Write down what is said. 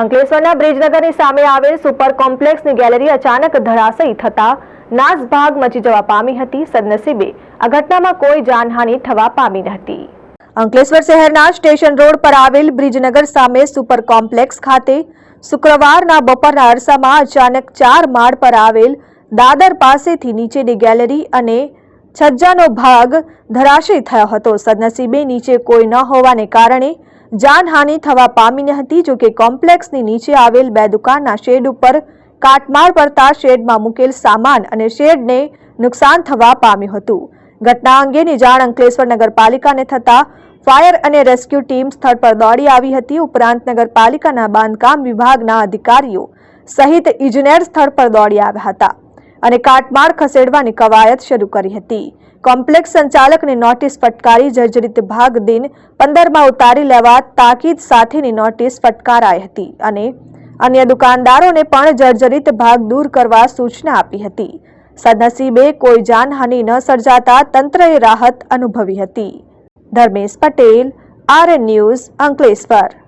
અંકલેશ્વરના બ્રિજનગરની સામે આવેલ સુપર કોમ્પ્લેક્સની ગેલેરી અચાનક ધરાશયી થતા નાસભાગ મચી જવા પામી હતી સદનસીબે. આ ઘટનામાં કોઈ જાનહાનિ થવા પામી ન અંકલેશ્વર શહેરના સ્ટેશન રોડ પર આવેલ બ્રિજનગર સામે સુપર કોમ્પ્લેક્સ ખાતે શુક્રવારના બપોરના અરસામાં અચાનક ચાર માળ પર આવેલ દાદર પાસેથી નીચેની ગેલેરી અને છજ્જાનો ભાગ ધરાશયી થયો હતો. સદનસીબે નીચે કોઈ ન હોવાને કારણે જાનહાનિ થવા પામી હતી, જોકે કોમ્પ્લેક્સની નીચે આવેલ બે દુકાનના શેડ ઉપર કાટમાળ પડતા શેડમાં મૂકેલ સામાન અને શેડને નુકસાન થવા પામ્યું હતું. ઘટના અંગેની જાણ અંકલેશ્વર નગરપાલિકાને થતાં ફાયર અને રેસ્ક્યુ ટીમ સ્થળ પર દોડી આવી હતી. ઉપરાંત નગરપાલિકાના બાંધકામ વિભાગના અધિકારીઓ સહિત ઇજનેર સ્થળ પર દોડી આવ્યા હતા. અને કાટમાળ ખસેડવાની કવાયત શરૂ કરી હતી. કોમ્પ્લેક્સ સંચાલકને નોટિસ ફટકારી જર્જરિત ભાગ દિન પંદરમાં ઉતારી લેવા તાકીદ સાથેની નોટિસ ફટકારાઈ હતી અને અન્ય દુકાનદારોને પણ જર્જરિત ભાગ દૂર કરવા સૂચના આપી હતી. સદનસીબે કોઈ જાનહાનિ ન સર્જાતા તંત્રએ રાહત અનુભવી હતી. Dharmesh Patel, RN news, Ankleshwar.